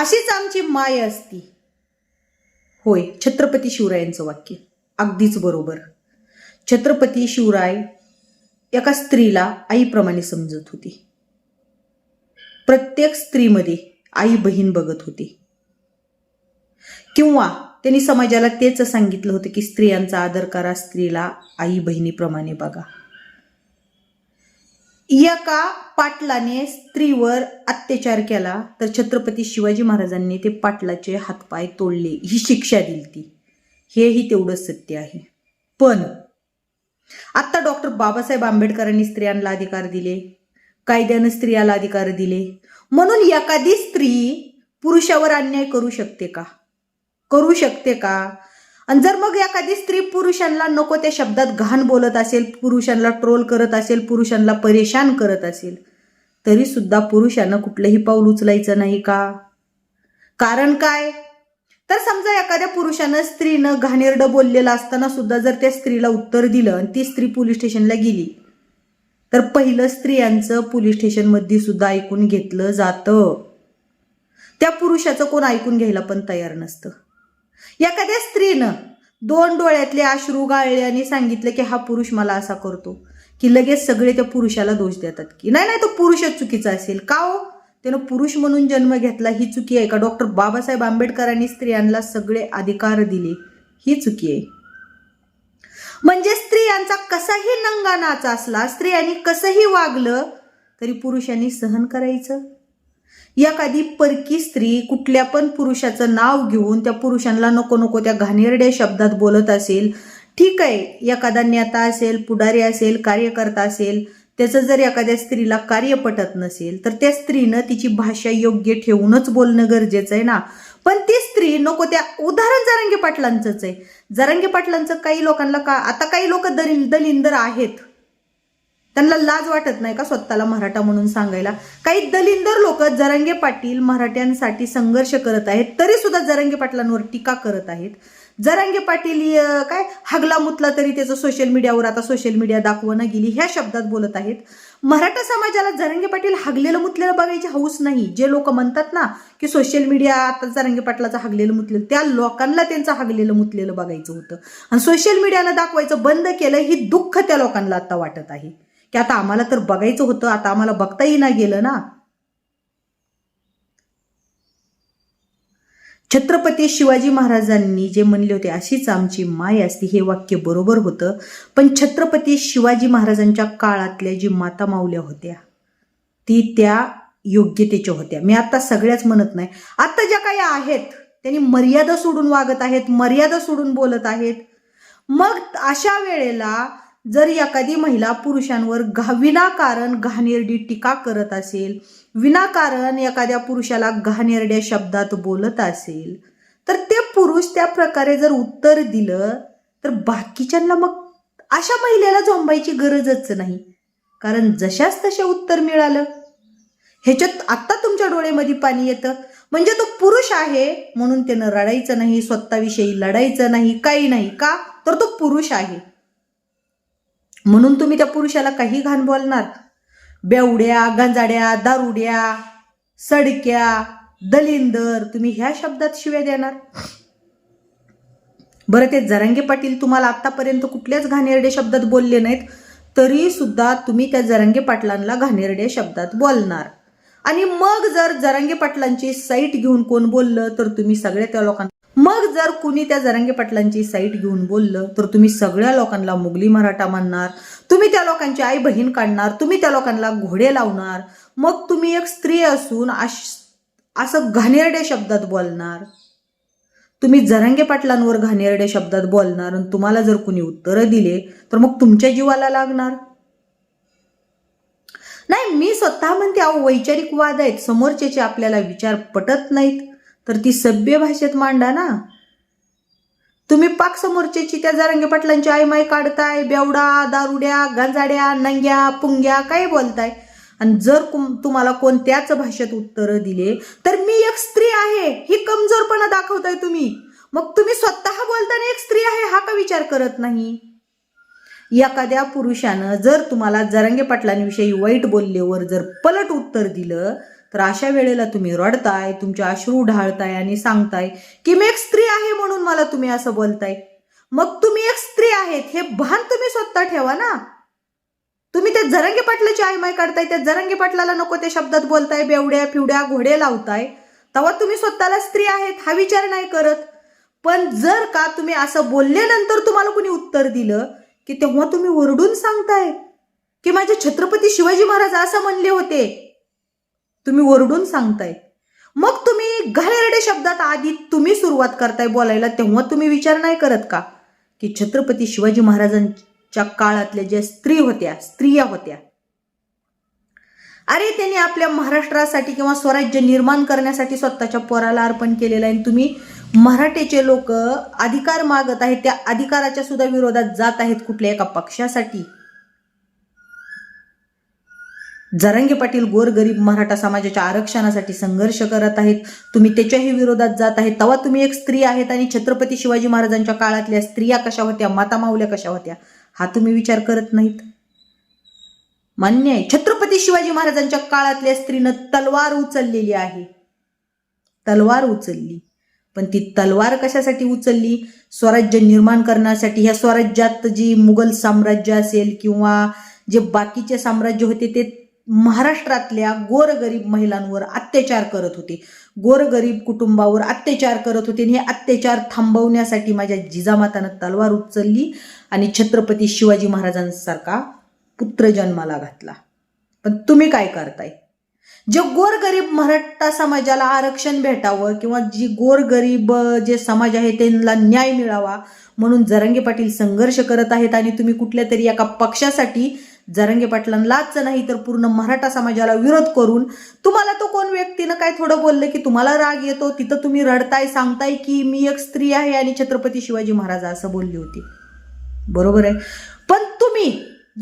अशीच आमची माय असती. होय छत्रपती शिवरायांचं वाक्य. अगदीच बरोबर. छत्रपती शिवराय एका स्त्रीला आईप्रमाणे समजत होती. प्रत्येक स्त्रीमध्ये आई बहीण बघत होती. किंवा त्यांनी समाजाला तेच सांगितलं होतं की स्त्रियांचा आदर करा स्त्रीला आई बहिणीप्रमाणे बघा. एका पाटलाने स्त्रीवर अत्याचार केला तर छत्रपती शिवाजी महाराजांनी ते पाटलाचे हातपाय तोडले ही शिक्षा दिली ती. हेही तेवढंच सत्य आहे. पण आत्ता डॉक्टर बाबासाहेब आंबेडकरांनी स्त्रियांना अधिकार दिले. कायद्यानं स्त्रियाला अधिकार दिले. म्हणून एखादी स्त्री पुरुषावर अन्याय करू शकते का? करू शकते का? आणि जर मग एखादी स्त्री पुरुषांना नको त्या शब्दात घाण बोलत असेल पुरुषांना ट्रोल करत असेल पुरुषांना परेशान करत असेल तरीसुद्धा पुरुषानं कुठलंही पाऊल उचलायचं नाही का? कारण काय? तर समजा एखाद्या पुरुषानं स्त्रीनं घाणेरडं बोललेलं असताना सुद्धा जर त्या स्त्रीला उत्तर दिलं आणि ती स्त्री पोलीस स्टेशनला गेली तर पहिलं स्त्रियांचं पोलीस स्टेशनमध्ये सुद्धा ऐकून घेतलं जातं. त्या पुरुषाचं कोण ऐकून घ्यायला पण तयार नसतं. एखाद्या स्त्रीनं दोन डोळ्यातले अश्रू गाळले आणि सांगितलं की हा पुरुष मला असा करतो की लगेच सगळे त्या पुरुषाला दोष देतात की नाही नाही तो पुरुषच चुकीचा असेल. का हो? त्यानं पुरुष म्हणून जन्म घेतला ही चुकी आहे का? डॉक्टर बाबासाहेब आंबेडकरांनी स्त्रियांना सगळे अधिकार दिले ही चुकी आहे. म्हणजे स्त्रियांचा कसाही नंगा नाच असला स्त्रियांनी कसंही वागलं तरी पुरुषांनी सहन करायचं? एखादी परकी स्त्री कुठल्या पण पुरुषाचं नाव घेऊन त्या पुरुषांना नको नको त्या घाणेरड्या शब्दात बोलत असेल ठीक आहे एखादा नेता असेल पुढारी असेल कार्यकर्ता असेल त्याचं जर एखाद्या स्त्रीला कार्य पटत नसेल तर त्या स्त्रीनं तिची भाषा योग्य ठेवूनच बोलणं गरजेचं आहे ना. पण ती स्त्री नको त्या उदाहरण जरांगे पाटलांचंच आहे. जरांगे पाटलांचं काही लोकांना का आता काही लोक दलिंदर आहेत. त्यांना लाज वाटत नाही का स्वतःला मराठा म्हणून सांगायला? काही दलिंदर लोक जरांगे पाटील मराठ्यांसाठी संघर्ष करत आहेत तरी सुद्धा जरांगे पाटलांवर टीका करत आहेत. जरांगे पाटील काय? हगला मुतला तरी त्याचं सोशल मीडियावर आता सोशल मीडिया दाखवणं गेली ह्या शब्दात बोलत आहेत. मराठा समाजाला जरांगे पाटील हगलेलं मुतलेलं बघायची हौस नाही. जे लोक म्हणतात ना की सोशल मीडिया आता जरांगे पाटलाचं हगलेलं मुतलेलं त्या लोकांना त्यांचं हगलेलं मुतलेलं बघायचं होतं. आणि सोशल मीडियानं दाखवायचं बंद केलं ही दुःख त्या लोकांना आता वाटत आहे. की आता आम्हाला तर बघायचं होतं आता आम्हाला बघताही ना गेलं ना. छत्रपती शिवाजी महाराजांनी जे म्हणले होते अशीच आमची माय असती हे वाक्य बरोबर होतं. पण छत्रपती शिवाजी महाराजांच्या काळातल्या जी माता माऊल्या होत्या ती त्या योग्यतेच्या होत्या. मी आता सगळ्याच म्हणत नाही. आता ज्या काही आहेत त्यांनी मर्यादा सोडून वागत आहेत मर्यादा सोडून बोलत आहेत. मग अशा वेळेला जर एखादी महिला पुरुषांवर घा विनाकारण घाणेरडी टीका करत असेल विनाकारण एखाद्या पुरुषाला घाणेरड्या शब्दात बोलत असेल तर ते पुरुष त्या प्रकारे जर उत्तर दिलं तर बाकीच्यांना मग अशा महिलेला झोंबायची गरजच नाही. कारण जशाच तशा उत्तर मिळालं. ह्याच्यात आत्ता तुमच्या डोळ्यामध्ये पाणी येतं. म्हणजे तो पुरुष आहे म्हणून त्यानं रडायचं नाही स्वतःविषयी लढायचं नाही काही नाही. का? तर तो पुरुष आहे. म्हणून तुम्ही त्या पुरुषाला काही घाण बोलणार. बेवड्या गंजाड्या दारुड्या सडक्या दलिंदर तुम्ही ह्या शब्दात शिव्या देणार. बरं ते जरांगे पाटील तुम्हाला आतापर्यंत कुठल्याच घाणेरड्या शब्दात बोलले नाहीत तरी सुद्धा तुम्ही त्या जरांगे पाटलांना घाणेरड्या शब्दात बोलणार. आणि मग जर जरांगे पाटलांची साईट घेऊन कोण बोललं तर तुम्ही सगळ्या त्या लोकांना मग जर कुणी त्या जरांगे पाटलांची साईट घेऊन बोललं तर तुम्ही सगळ्या लोकांना मुघली मराठा म्हणणार तुम्ही त्या लोकांची आई बहीण काढणार तुम्ही त्या लोकांना घोडे लावणार मग तुम्ही एक स्त्री असून अश- असं घाणेरड्या शब्दात बोलणार. तुम्ही जरांगे पाटलांवर घाणेरड्या शब्दात बोलणार आणि तुम्हाला जर कुणी उत्तरं दिले तर मग तुमच्या जीवाला लागणार. नाही मी स्वतः म्हणते अहो वैचारिक वाद आहेत समोरच्याचे आपल्याला विचार पटत नाहीत. तर ती सभ्य भाषेत मांडा ना. तुम्ही पाक समोरच्याची त्या जरांगे पाटलांची आई काढताय बेवडा दारुड्या गांजाड्या नंग्या पुंग्या काय बोलताय. आणि जर तुम्हाला कोणत्याच भाषेत उत्तरं दिले तर मी एक स्त्री आहे. ही कमजोरपणा दाखवताय तुम्ही. मग तुम्ही स्वतः बोलताना एक स्त्री आहे हा का विचार करत नाही? एखाद्या पुरुषानं जर तुम्हाला जरांगे पाटलांविषयी वाईट बोलल्यावर जर पलट उत्तर दिलं तर अशा वेळेला तुम्ही रडताय तुमचे अश्रू ढाळताय आणि सांगताय की मी एक स्त्री आहे म्हणून मला तुम्ही असं बोलताय. मग तुम्ही एक स्त्री आहेत हे भान तुम्ही स्वतः ठेवा ना. तुम्ही त्या जरंगे पाटलाची आयमाय काढताय त्या जरंगे पाटलाला नको त्या शब्दात बोलताय बेवड्या फिवड्या घोडे लावताय. तेव्हा तुम्ही स्वतःला स्त्री आहेत हा विचार नाही करत. पण जर का तुम्ही असं बोलल्यानंतर तुम्हाला कुणी उत्तर दिलं की तेव्हा तुम्ही ओरडून सांगताय की माझे छत्रपती शिवाजी महाराज असं म्हणले होते. तुम्ही ओरडून सांगताय. मग तुम्ही घाणेरडे शब्दात आधी तुम्ही सुरुवात करताय बोलायला तेव्हा तुम्ही विचार नाही करत का? की छत्रपती शिवाजी महाराजांच्या काळातल्या ज्या स्त्री होत्या स्त्रिया होत्या. अरे त्यांनी आपल्या महाराष्ट्रासाठी किंवा स्वराज्य निर्माण करण्यासाठी स्वतःच्या पोराला अर्पण केलेलं आहे. आणि तुम्ही मराठीचे लोक अधिकार मागत आहेत त्या अधिकाराच्या सुद्धा विरोधात जात आहेत कुठल्या एका पक्षासाठी? जरंगे पाटील गोरगरीब मराठा समाजाच्या आरक्षणासाठी संघर्ष करत आहेत. तुम्ही त्याच्याही विरोधात जात आहेत तेव्हा तुम्ही एक स्त्री आहेत आणि छत्रपती शिवाजी महाराजांच्या काळातल्या स्त्रिया कशा होत्या? माता माऊल्या कशा होत्या? हा तुम्ही विचार करत नाहीत. मान्य आहे. छत्रपती शिवाजी महाराजांच्या काळातल्या स्त्रीनं तलवार उचललेली आहे. तलवार उचलली. पण ती तलवार कशासाठी उचलली? स्वराज्य निर्माण करण्यासाठी. ह्या स्वराज्यात जी मुघल साम्राज्य असेल किंवा जे बाकीचे साम्राज्य होते ते महाराष्ट्रातल्या गोरगरीब महिलांवर अत्याचार करत होते. गोरगरीब कुटुंबावर अत्याचार करत होते आणि हे अत्याचार थांबवण्यासाठी माझ्या जिजामातानं तलवार उचलली आणि छत्रपती शिवाजी महाराजांसारखा पुत्र जन्माला घातला. पण तुम्ही काय करताय? जे गोरगरीब मराठा समाजाला आरक्षण भेटावं किंवा जी गोरगरीब जे समाज आहे त्यांना न्याय मिळावा म्हणून जरंगे पाटील संघर्ष करत आहेत आणि तुम्ही कुठल्या तरी एका पक्षासाठी जरंगे पाटलांनाच नाही तर पूर्ण मराठा समाजाला विरोध करून तुम्हाला तो कोण व्यक्तीनं काय थोडं बोललं की तुम्हाला राग येतो? तिथं तुम्ही रडताय सांगताय की मी एक स्त्री आहे आणि छत्रपती शिवाजी महाराज असं बोलली होती. बरोबर आहे? पण तुम्ही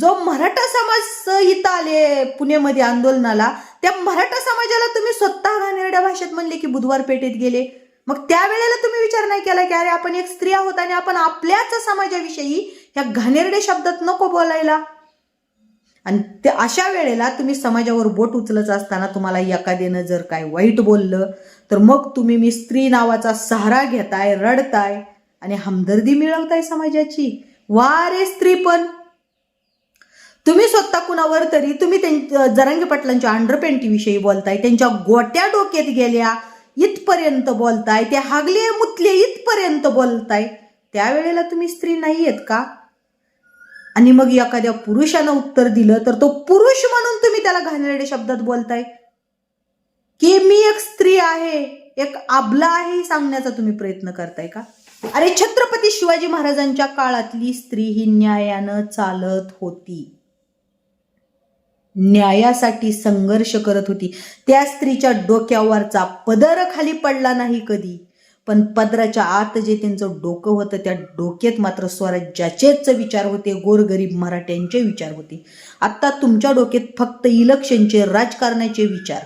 जो मराठा समाज इथं आले पुण्यामध्ये आंदोलनाला त्या मराठा समाजाला तुम्ही स्वतः घाणेरड्या भाषेत म्हणले की बुधवार पेठेत गेले. मग त्यावेळेला तुम्ही विचार नाही केला की अरे आपण एक स्त्री आहोत आणि आपण आपल्याच समाजाविषयी ह्या घाणेरड्या शब्दात नको बोलायला? आणि ते अशा वेळेला तुम्ही समाजावर बोट उचलत असताना तुम्हाला एखाद्यानं जर काय वाईट बोललं तर मग तुम्ही मी स्त्री नावाचा सहारा घेताय रडताय आणि हमदर्दी मिळवताय समाजाची. वा रे स्त्री पण. तुम्ही स्वतः कुणावर तरी तुम्ही त्यां जरांगे पाटलांच्या अंडरपेंटीविषयी बोलताय त्यांच्या गोट्या डोक्यात गेल्या इथपर्यंत बोलताय त्या हागले मुतले इथपर्यंत बोलताय. त्यावेळेला तुम्ही स्त्री नाही आहेत का? आणि मग एखाद्या पुरुषानं उत्तर दिलं तर तो पुरुष म्हणून तुम्ही त्याला घाणेरडे शब्दात बोलताय. की मी एक स्त्री आहे एक आबला आहे हे सांगण्याचा तुम्ही प्रयत्न करताय का? अरे छत्रपती शिवाजी महाराजांच्या काळातली स्त्री ही न्यायानं चालत होती. न्यायासाठी संघर्ष करत होती. त्या स्त्रीच्या डोक्यावरचा पदर खाली पडला नाही कधी. पण पदराच्या आत जे त्यांचं डोकं होतं त्या डोक्यात मात्र स्वराज्याचेच विचार होते गोरगरीब मराठ्यांचे विचार होते. आत्ता तुमच्या डोक्यात फक्त इलेक्शनचे राजकारणाचे विचार.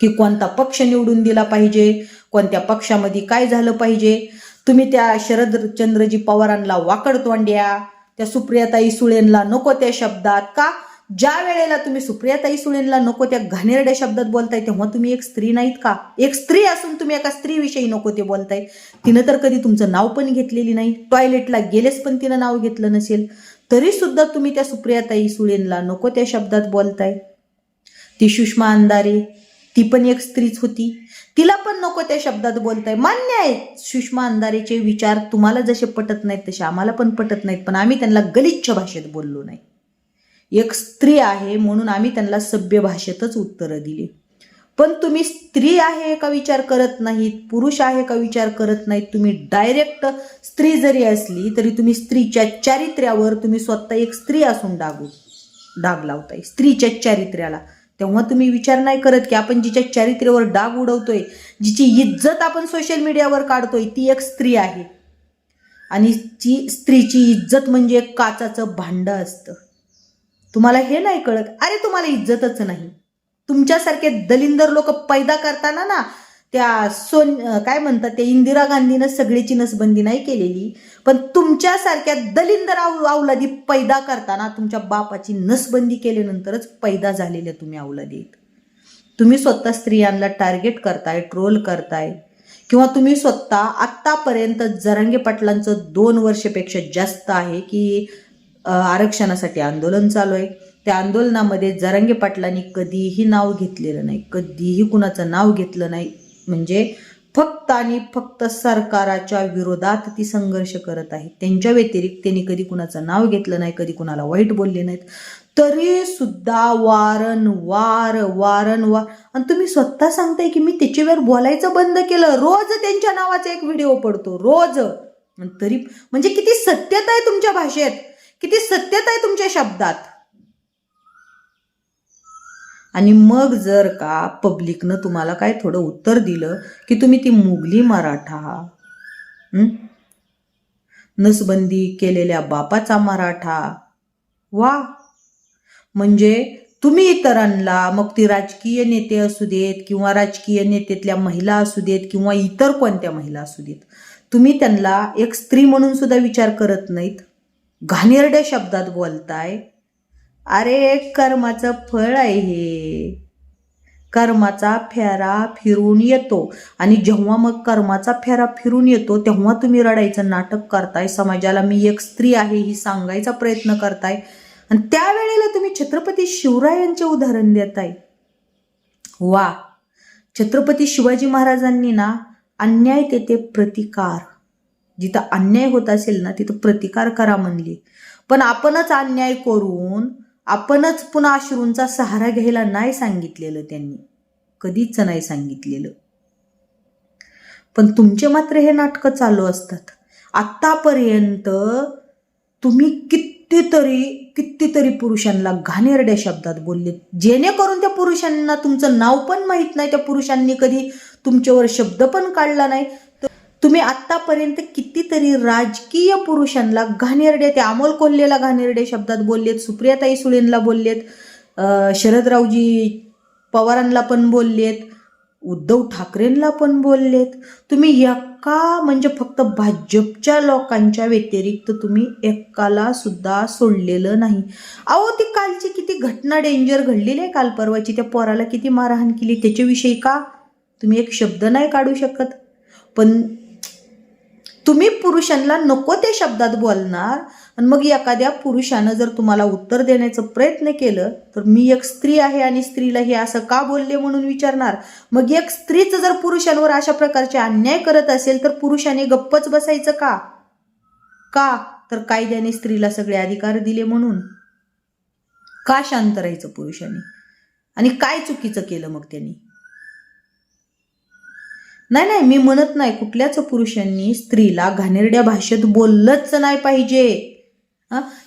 की कोणता पक्ष निवडून दिला पाहिजे कोणत्या पक्षामध्ये काय झालं पाहिजे? तुम्ही त्या शरदचंद्रजी पवारांना वाकड तोंड्या त्या सुप्रियाताई सुळेंना नको त्या शब्दात का? ज्या वेळेला तुम्ही सुप्रियाताई सुळेंना नको त्या घाणेरड्या शब्दात बोलताय तेव्हा तुम्ही एक स्त्री नाहीत का? एक स्त्री असून तुम्ही एका स्त्रीविषयी नको ते बोलताय. तिनं तर कधी तुमचं नाव पण घेतलेली नाही. टॉयलेटला गेलेच पण तिनं नाव घेतलं नसेल. तरी सुद्धा तुम्ही त्या सुप्रियाताई सुळेंना नको त्या शब्दात बोलताय. ती सुषमा अंधारे ती पण एक स्त्रीच होती. तिला पण नको त्या शब्दात बोलताय. मान्य आहे सुषमा अंधारेचे विचार तुम्हाला जसे पटत नाहीत तसे आम्हाला पण पटत नाहीत पण आम्ही त्यांना गलिच्छ भाषेत बोललो नाही. एक स्त्री आहे म्हणून आम्ही त्यांना सभ्य भाषेतच उत्तरं दिली. पण तुम्ही स्त्री आहे का विचार करत नाहीत? पुरुष आहे का विचार करत नाहीत? तुम्ही डायरेक्ट स्त्री जरी असली तरी तुम्ही स्त्रीच्या चारित्र्यावर तुम्ही स्वतः एक स्त्री असून डागू डाग लावताय. स्त्रीच्या चारित्र्याला. तेव्हा तुम्ही विचार नाही करत की आपण जिच्या चारित्र्यावर डाग उडवतोय जिची इज्जत आपण सोशल मीडियावर काढतोय ती एक स्त्री आहे. आणि ती स्त्रीची इज्जत म्हणजे एक काचाचं भांडं असतं. तुम्हाला हे नाही कळत. अरे तुम्हाला इज्जतच नाही. तुमच्यासारखे दलिंदर लोक पैदा करताना ना त्या सोन काय म्हणतात ते इंदिरा गांधीनं सगळीची नसबंदी नाही केलेली. पण तुमच्यासारख्या दलिंदर अवलादी पैदा करताना तुमच्या बापाची नसबंदी केल्यानंतरच पैदा झालेल्या तुम्ही अवलादीत. तुम्ही स्वतः स्त्रियांना टार्गेट करताय ट्रोल करताय. किंवा तुम्ही स्वतः आत्तापर्यंत जरांगे पाटलांचं दोन वर्षपेक्षा जास्त आहे की आरक्षणासाठी आंदोलन चालू आहे. त्या आंदोलनामध्ये जरांगे पाटलांनी कधीही नाव घेतलेलं नाही. कधीही कुणाचं नाव घेतलं नाही. म्हणजे फक्त आणि फक्त सरकाराच्या विरोधात ती संघर्ष करत आहे. त्यांच्या व्यतिरिक्त त्यांनी कधी कुणाचं नाव घेतलं नाही कधी कुणाला वाईट बोलले नाहीत. तरी सुद्धा वारंवार वारंवार आणि तुम्ही स्वतः सांगताय की मी त्याच्यावर बोलायचं बंद केलं. रोज त्यांच्या नावाचा एक व्हिडिओ पडतो. रोज. तरी म्हणजे किती सत्यता आहे तुमच्या भाषेत. किती सत्यता आहे तुमच्या शब्दात. आणि मग जर का पब्लिकनं तुम्हाला काय थोडं उत्तर दिलं की तुम्ही ती मुघली मराठा नसबंदी केलेल्या बापाचा मराठा वा! म्हणजे तुम्ही इतरांना मग ती राजकीय नेते असू देत किंवा राजकीय नेतेतल्या महिला असू देत किंवा इतर कोणत्या महिला असू देत तुम्ही त्यांना एक स्त्री म्हणून सुद्धा विचार करत नाहीत? घाणेरड्या शब्दात बोलताय. अरे कर्माचं फळ आहे हे. कर्माचा फेरा फिरून येतो. आणि जेव्हा मग कर्माचा फेरा फिरून येतो तेव्हा तुम्ही रडायचं नाटक करताय. समाजाला मी एक स्त्री आहे ही सांगायचा प्रयत्न करताय. आणि त्यावेळेला तुम्ही छत्रपती शिवरायांचे उदाहरण देताय. वा! छत्रपती शिवाजी महाराजांनी ना अन्याय तेथे प्रतिकार जिथं अन्याय होत असेल ना तिथं प्रतिकार करा म्हणली. पण आपणच अन्याय करून आपणच पुन्हा अश्रूंचा सहारा घ्यायला नाही सांगितलेलं त्यांनी. कधीच नाही सांगितलेलं. पण तुमचे मात्र हे नाटकं चालू असतात. आत्तापर्यंत तुम्ही कितीतरी कितीतरी पुरुषांना घाणेरड्या शब्दात बोलले. जेणेकरून त्या पुरुषांना तुमचं नाव पण माहीत नाही त्या पुरुषांनी कधी तुमच्यावर शब्द पण काढला नाही. तुम्ही आत्तापर्यंत कितीतरी राजकीय पुरुषांना घाणेरडे ते अमोल कोल्हेला घाणेरडे शब्दात बोललेत सुप्रियाताई सुळेंना बोललेत शरदरावजी पवारांना पण बोललेत उद्धव ठाकरेंना पण बोललेत. तुम्ही एका म्हणजे फक्त भाजपच्या लोकांच्या व्यतिरिक्त तुम्ही एकाला सुद्धा सोडलेलं नाही. अहो ती कालची किती घटना डेंजर घडलेली आहे काल परवाची. त्या पोराला किती मारहाण केली त्याच्याविषयी का? तुम्ही एक शब्द नाही काढू शकत. पण तुम्ही पुरुषांना नको त्या शब्दात बोलणार. आणि मग एखाद्या पुरुषानं जर तुम्हाला उत्तर देण्याचा प्रयत्न केलं तर मी एक स्त्री आहे आणि स्त्रीला हे असं का बोलले म्हणून विचारणार? मग एक स्त्रीच जर पुरुषांवर अशा प्रकारचे अन्याय करत असेल तर पुरुषाने गप्पच बसायचं का? का? तर कायद्याने स्त्रीला सगळे अधिकार दिले म्हणून. का शांत राहायचं पुरुषाने? आणि काय चुकीचं केलं मग त्यांनी? नाही नाही मी म्हणत नाही कुठल्याच पुरुषांनी स्त्रीला घाणेरड्या भाषेत बोललंच नाही पाहिजे.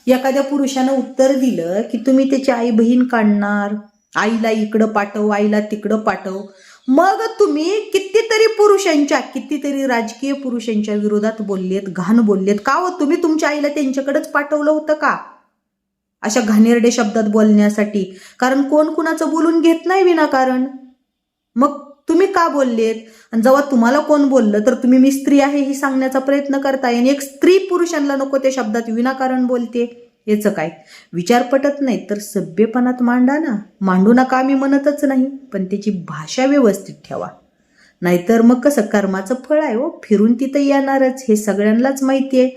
एखाद्या पुरुषानं उत्तर दिलं की तुम्ही त्याची आई बहीण काढणार. आईला इकडं पाठव आईला तिकडं पाठव. मग तुम्ही कितीतरी पुरुषांच्या कितीतरी राजकीय पुरुषांच्या विरोधात बोललेत घाण बोललेत. का हो तुम्ही तुमच्या आईला त्यांच्याकडेच पाठवलं होतं का? अशा घाणेरड्या शब्दात बोलण्यासाठी. कारण कोण कुणाचं बोलून घेत नाही विनाकारण. मग तुम्ही का बोललेत? आणि जेव्हा तुम्हाला कोण बोललं तर तुम्ही मी स्त्री आहे ही सांगण्याचा प्रयत्न करताय. आणि एक स्त्री पुरुषांना नको त्या शब्दात विनाकारण बोलते. याचं काय? विचार पटत नाही तर सभ्यपणात मांडा ना. मांडू नका मी म्हणतच नाही पण त्याची भाषा व्यवस्थित ठेवा. नाहीतर मग कसं? कर्माचं फळ आहे हो. फिरून तिथं येणारच. हे सगळ्यांनाच माहिती आहे.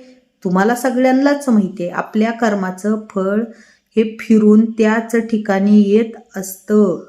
तुम्हाला सगळ्यांनाच माहिती आहे. आपल्या कर्माचं फळ हे फिरून त्याच ठिकाणी येत असतं.